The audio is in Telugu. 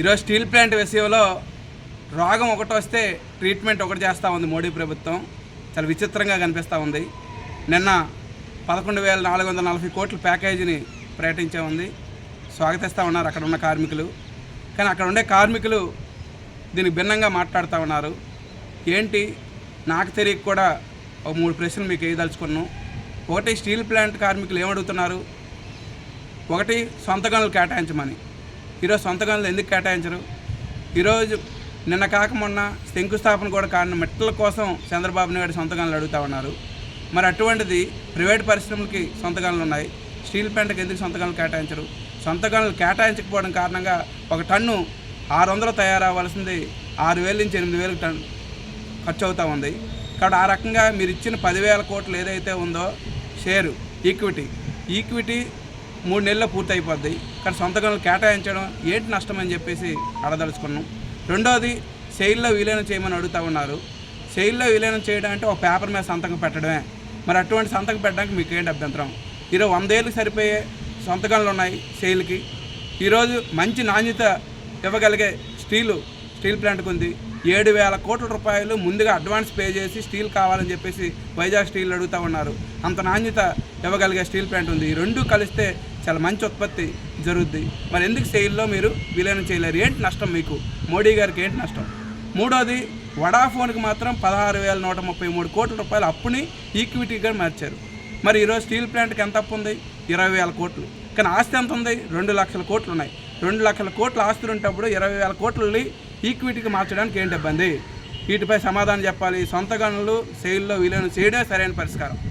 ఈరోజు స్టీల్ ప్లాంట్ విషయంలో రోగం ఒకటి వస్తే ట్రీట్మెంట్ ఒకటి చేస్తూ ఉంది మోడీ ప్రభుత్వం. చాలా విచిత్రంగా కనిపిస్తూ ఉంది. నిన్న పదకొండు వేల నాలుగు వందల నలభై కోట్ల ప్యాకేజీని ప్రకటించే ఉంది. స్వాగతిస్తూ ఉన్నారు అక్కడ ఉన్న కార్మికులు. కానీ అక్కడ ఉండే కార్మికులు దీనికి భిన్నంగా మాట్లాడుతూ ఉన్నారు. ఏంటి? నాకు తెలియక కూడా ఒక మూడు ప్రశ్నలు మీకు వేయదలుచుకున్నాను. ఒకటి స్టీల్ ప్లాంట్ కార్మికులు ఏమడుగుతున్నారు ఒకటి సొంత గనులు కేటాయించమని. ఈరోజు సొంత గనులు ఎందుకు కేటాయించరు? ఈరోజు నిన్న కాక మొన్న శంకుస్థాపన కూడా కాని మెట్ల కోసం చంద్రబాబు నాయుడు సొంత గనులు అడుగుతా ఉన్నారు. మరి అటువంటిది ప్రైవేట్ పరిశ్రమలకి సొంత గనులు ఉన్నాయి. స్టీల్ ప్లాంట్కి ఎందుకు సొంత గనులు కేటాయించరు? సొంత గనులు కేటాయించకపోవడం కారణంగా ఒక టన్ను ఆరు వందలు తయారవ్వాల్సింది ఆరు వేల నుంచి ఎనిమిది వేలకు టన్ ఖర్చు అవుతూ ఉంది. కాబట్టి ఆ రకంగా మీరు ఇచ్చిన పదివేల కోట్లు ఏదైతే ఉందో షేరు ఈక్విటీ. ఈక్విటీ మూడు నెలల్లో పూర్తి అయిపోద్ది కానీ సొంత గనులు కేటాయించడం ఏంటి నష్టం అని చెప్పేసి అడదలుచుకున్నాం. రెండోది సెయిల్లో విలీనం చేయమని అడుగుతా ఉన్నారు. సెయిల్లో విలీనం చేయడం అంటే ఒక పేపర్ మీద సంతకం పెట్టడమే. మరి అటువంటి సంతకం పెట్టడానికి మీకు ఏంటి అభ్యంతరం? ఈరోజు వందేళ్ళకి సరిపోయే సొంతకాలు ఉన్నాయి సెయిల్కి. ఈరోజు మంచి నాణ్యత ఇవ్వగలిగే స్టీలు స్టీల్ ప్లాంట్కి ఉంది. ఏడు వేల కోట్ల రూపాయలు ముందుగా అడ్వాన్స్ పే చేసి స్టీల్ కావాలని చెప్పేసి వైజాగ్ స్టీల్ అడుగుతూ ఉన్నారు. అంత నాణ్యత ఇవ్వగలిగే స్టీల్ ప్లాంట్ ఉంది. ఈ రెండు కలిస్తే చాలా మంచి ఉత్పత్తి జరుగుద్ది. మరి ఎందుకు సెయిల్లో మీరు విలీనం చేయలేరు? ఏంటి నష్టం మీకు? మోడీ గారికి ఏంటి నష్టం? మూడోది వడాఫోన్కి మాత్రం పదహారు వేల నూట ముప్పై మూడు కోట్ల రూపాయలు అప్పుని ఈక్విటీగా మార్చారు. మరి ఈరోజు స్టీల్ ప్లాంట్కి ఎంత అప్పు ఉంది? ఇరవై వేల కోట్లు. కానీ ఆస్తి ఎంత ఉంది? రెండు లక్షల కోట్లు ఉన్నాయి. రెండు లక్షల కోట్ల ఆస్తులు ఉంటప్పుడు ఇరవై వేల కోట్లని ఈక్విటీకి మార్చడానికి ఏంటి ఇబ్బంది? వీటిపై సమాధానం చెప్పాలి. సొంత గనులు సేల్లో విలీనం చేయడమే సరైన పరిష్కారం.